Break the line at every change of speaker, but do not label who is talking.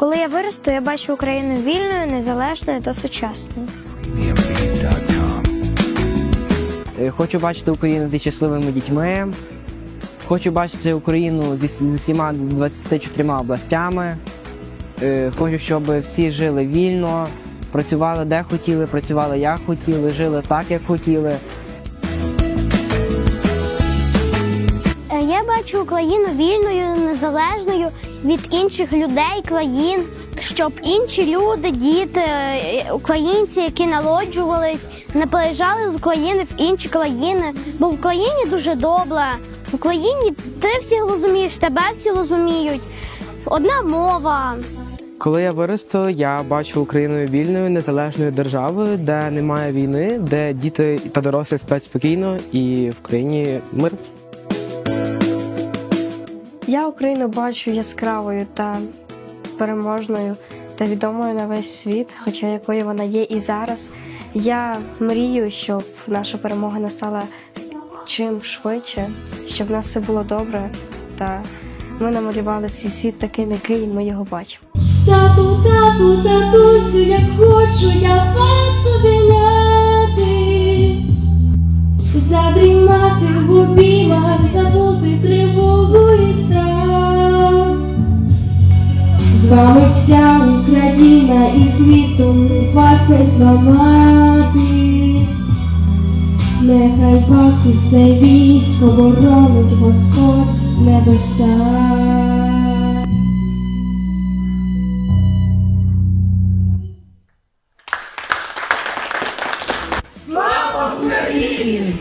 Коли я виросту, я бачу Україну вільною, незалежною та сучасною.
Е, Хочу бачити Україну зі щасливими дітьми. Хочу бачити Україну зі з усіма 24 областями. Е, Хочу, щоб всі жили вільно, працювали де хотіли, працювали як хотіли, жили так, як хотіли.
Е, Я бачу Україну вільною, незалежною від інших людей, країн, щоб інші люди, діти, українці, які народжувались, не переїжджали з України в інші країни. Бо в Україні дуже добре. В Україні ти всіх розумієш, тебе всі розуміють. Одна мова.
Коли я виросту, я бачу Україну вільною, незалежною державою, де немає війни, де діти та дорослі сплять спокійно і в країні мир.
Я Україну бачу яскравою та переможною та відомою на весь світ, хоча якою вона є і зараз. Я мрію, щоб наша перемога настала чим швидше, щоб в нас все було добре, та ми намалювали свій світ таким, який ми його бачимо.
Тату, тату, татусю, як хочу я З вся Україна і світом вас не зламати. Нехай вас і все військо боронить Господь в небесах.
Слава Україні!